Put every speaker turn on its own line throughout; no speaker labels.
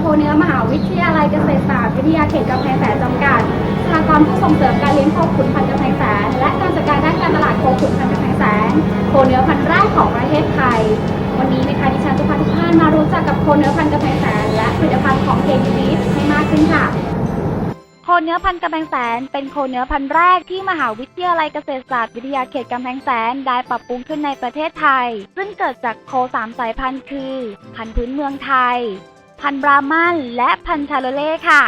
โคเนื้อมหาวิทยาลัยเกษตรศาสตร์วิทยาเขตกำแพงแสนจำกัดสหกรณ์ผู้ส่งเสริมการเลี้ยงโคขุนพันธุ์กำแพงแสนและการจัดการด้านการตลาดโคขุนพันธุ์กำแพงแสนโคเนื้อพันธุ์แรกของประเทศไทย วันนี้นะคะดิฉันจะพาทุกท่านมารู้จักกับโคเนื้อพันธุ์กำแพงแสนและผลิตภัณฑ์ของเคยูบีให้มากขึ้นค่ะโคเนื้อพันธุ์กำแพงแสน เป็นโคเนื้อพันธุ์แรกที่มหาวิทยาลัยเกษตรศาสตร์วิทยาเขตกำแพงแสนได้ปรับปรุงขึ้นในประเทศไทย ซึ่งเกิดจากโคสามสายพันธุ์คือ พันธุ์พื้นเมืองไทย พันธุ์บราหมันและพันธุ์ชาโลเล่ค่ะ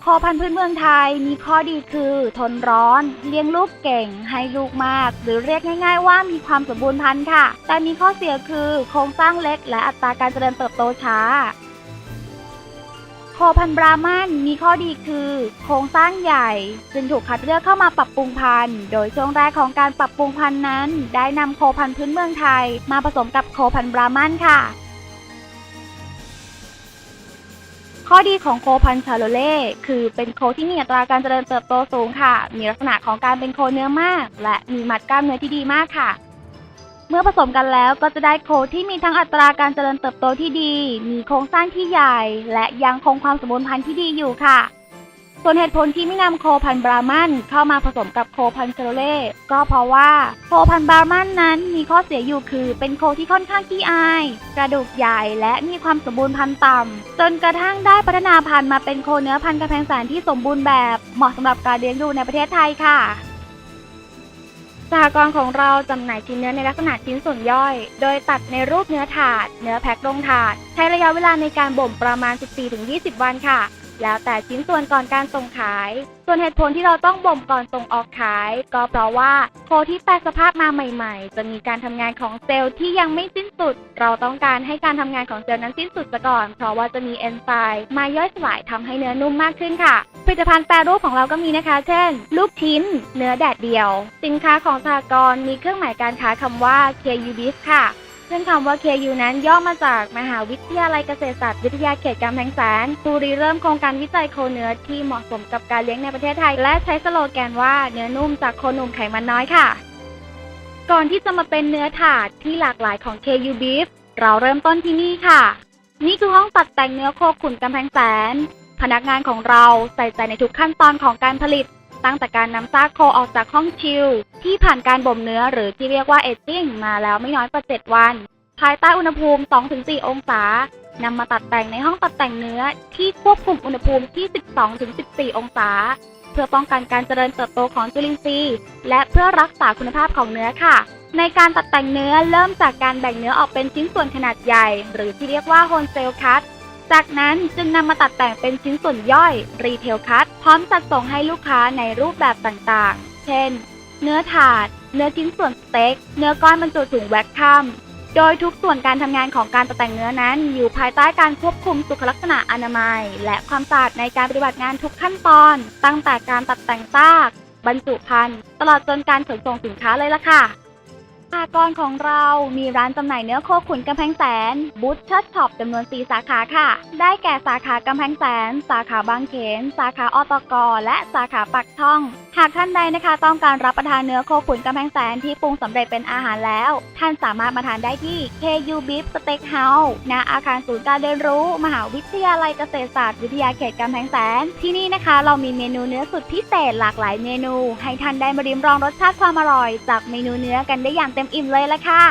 โคพันธุ์พื้นเมืองไทยมีข้อดีคือ ทนร้อน เลี้ยงลูกเก่ง ให้ลูกมาก หรือเรียกง่าย ๆ ว่ามีความสมบูรณ์พันธุ์ค่ะ แต่มีข้อเสียคือโครงสร้างเล็ก และอัตราการเจริญเติบโตช้าโคพันธุ์บราหมันมีข้อดีคือ โครงสร้างใหญ่ จึงถูกคัดเลือกเข้ามาปรับปรุงพันธุ์ โดยช่วงแรกของการปรับปรุงพันธุ์นั้น ได้นำโคพันธุ์พื้นเมืองไทย มาผสมกับโคพันธุ์บราหมันค่ะ ข้อดีของโคพันชาโลเล่คือเป็นโคที่มีอัตราการเจริญเติบโตสูงค่ะ มีลักษณะของการเป็นโคเนื้อมาก และมีมัดกล้ามเนื้อที่ดีมากค่ะ เมื่อผสมกันแล้วก็จะได้โคที่มีทั้งอัตราการเจริญเติบโตที่ดี มีโครงสร้างที่ใหญ่ และยังคงความสมบูรณ์พันธุ์ที่ดีอยู่ค่ะ ส่วนเหตุผลที่ไม่นำโคพันบรามันเข้ามาผสมกับโคพันเชโรเล่ก็เพราะว่าโคพันบรามันนั้นมีข้อเสียอยู่คือเป็นโคที่ค่อนข้างขี้อาย กระดูกใหญ่และมีความสมบูรณ์พันธุ์ต่ำจนกระทั่งได้พัฒนาพันธุ์มาเป็นโคเนื้อพันธุ์กระแพงแสนที่สมบูรณ์แบบเหมาะสำหรับการเลี้ยงดูในประเทศไทยค่ะสหกรณ์ของเราจำหน่ายชิ้นเนื้อในลักษณะชิ้นส่วนย่อย โดยตัดในรูปเนื้อถาด เนื้อแพ็คลงถาด ใช้ระยะเวลาในการบ่มประมาณ 14-20 วันค่ะ แล้วแต่ชิ้นส่วนก่อนการส่งขาย ส่วนเหตุผลที่เราต้องบ่มก่อนส่งออกขาย ก็เพราะว่าโคที่แปลสภาพมาใหม่ๆ จะมีการทำงานของเซลล์ที่ยังไม่สิ้นสุด เราต้องการให้การทำงานของเซลล์นั้นสิ้นสุดซะก่อน เพราะว่าจะมีเอนไซม์มาย่อยสลายทำให้เนื้อนุ่มมากขึ้นค่ะ ผลิตภัณฑ์แปรรูปของเราก็มีนะคะ เช่น ลูกชิ้น เนื้อแดดเดียว สินค้าของสหกรณ์มีเครื่องหมายการค้าคำว่า KU b i s ค่ะ ซึ่งคำว่า KU นั้นย่อมาจากมหาวิทยาลัยเกษตรศาสตร์วิทยาเขตกำแพงแสนผู้ริเริ่มโครงการวิจัยโคเนื้อที่เหมาะสมกับการเลี้ยงในประเทศไทย และใช้สโลแกนว่าเนื้อนุ่มจากโคหนุ่มไขมันน้อยค่ะ ก่อนที่จะมาเป็นเนื้อถาดที่หลากหลายของ KU Beef เราเริ่มต้นที่นี่ค่ะ นี่คือห้องตัดแต่งเนื้อโคขุนกำแพงแสน พนักงานของเราใส่ใจในทุกขั้นตอนของการผลิต ตั้งแต่การนำซากโคออกจากห้องชิลที่ผ่านการบ่มเนื้อหรือที่เรียกว่าเอจจิ้งมาแล้วไม่น้อยกว่า 7 วัน ภายใต้อุณหภูมิ 2-4 องศานำมาตัดแต่งในห้องตัดแต่งเนื้อที่ควบคุมอุณหภูมิที่ 12-14 องศา เพื่อป้องกันการเจริญเติบโตของจุลินทรีย์และเพื่อรักษาคุณภาพของเนื้อค่ะ ในการตัดแต่งเนื้อเริ่มจากการแบ่งเนื้อออกเป็นชิ้นส่วนขนาดใหญ่ หรือที่เรียกว่าโฮลเซลคัตจากนั้นจึงนำมาตัดแต่งเป็นชิ้นส่วนย่อยรีเทลคัต พร้อมจัดส่งให้ลูกค้าในรูปแบบต่างๆ เช่น เนื้อถาด เนื้อชิ้นส่วนสเต็ก เนื้อก้อนบรรจุถุงแวคคัมโดยทุกส่วนการทำงานของการตัดแต่งเนื้อนั้น อยู่ภายใต้การควบคุมสุขลักษณะอนามัย และความสะอาดในการปฏิบัติงานทุกขั้นตอน ตั้งแต่การตัดแต่งซาก บรรจุภัณฑ์ตลอดจนการขนส่งสินค้าเลยล่ะค่ะ สหกรณ์ของเรามีร้านจำหน่ายเนื้อโคขุนกำแพงแสนบูธเชิดช็อปจำนวน 4 สาขาค่ะ ได้แก่สาขากำแพงแสน สาขาบางเขน สาขาอตกและสาขาปักช่อง หากท่านใดนะคะ ต้องการรับประทานเนื้อโคขุนกำแพงแสนที่ปรุงสำเร็จเป็นอาหารแล้ว ท่านสามารถมาทานได้ที่ KU Beef Steakhouse ณอาคารศูนย์การเรียนรู้ มหาวิทยาลัยเกษตรศาสตร์วิทยาเขตกำแพงแสน ที่นี่นะคะ เรามีเมนูเนื้อสุดพิเศษหลากหลายเมนู ให้ท่านได้มาริมรองรสชาติความอร่อย จากเมนูเนื้อกันได้อย่างเต็มอิ่มเลยละค่ะ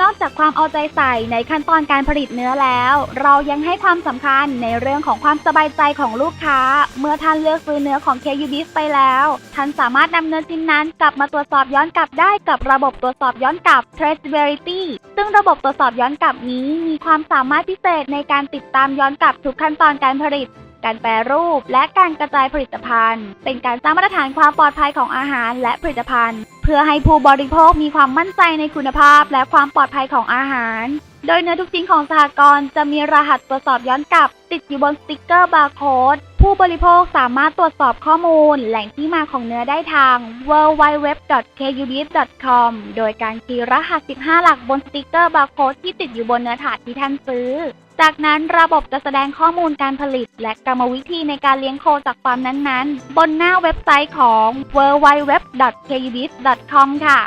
นอกจากความเอาใจใส่ในขั้นตอนการผลิตเนื้อแล้ว เรายังให้ความสำคัญในเรื่องของความสบายใจของลูกค้า เมื่อท่านเลือกซื้อเนื้อของ KU Beef ไปแล้ว ท่านสามารถนำเนื้อชิ้นนั้นกลับมาตรวจสอบย้อนกลับได้กับระบบตรวจสอบย้อนกลับ Traceability ซึ่งระบบตรวจสอบย้อนกลับนี้ มีความสามารถพิเศษในการติดตามย้อนกลับทุกขั้นตอนการผลิตการแปรรูปและการกระจายผลิตภัณฑ์ เป็นการสร้างมาตรฐานความปลอดภัยของอาหารและผลิตภัณฑ์ พื่อให้ผู้บริโภคมีความมั่นใจในคุณภาพและความปลอดภัยของอาหาร โดยเนื้อทุกชิ้นของสหกรณ์จะมีรหัสตรวจสอบย้อนกลับ ติดอยู่บนสติกเกอร์บาร์โค้ดผู้บริโภคสามารถตรวจสอบข้อมูล แหล่งที่มาของเนื้อได้ทาง www.kubis.com โดยการคีย์รหัส 15 หลักบนสติกเกอร์บาร์โค้ดที่ติดอยู่บนเนื้อถาดที่ท่านซื้อ จากนั้นระบบจะแสดงข้อมูลการผลิต และกรรมวิธีในการเลี้ยงโคจากฟาร์มนั้นๆ บนหน้าเว็บไซต์ของ www.kubis.com ค่ะ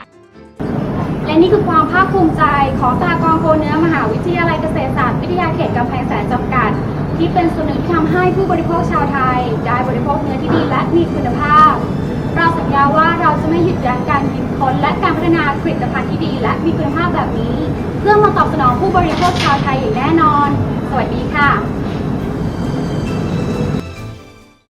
และนี่คือความภาคภูมิใจของสหกรณ์โคเนื้อมหาวิทยาลัยเกษตรศาสตร์วิท
ทยาเขตกำแพงแสนจำกัด ที่เป็นส่วนหนึ่งที่ทำให้ผู้บริโภคชาวไทย ได้บริโภคเนื้อที่ดีและมีคุณภาพ เราสัญญาว่าเราจะไม่หยุดยั้งการคิดค้นและการพัฒนาผลิตภัณฑ์ที่ดี และมีคุณภาพแบบนี้ เพื่อมาตอบสนองผู้บริโภคชาวไทยอย่างแน่นอน สวัสดีค่ะ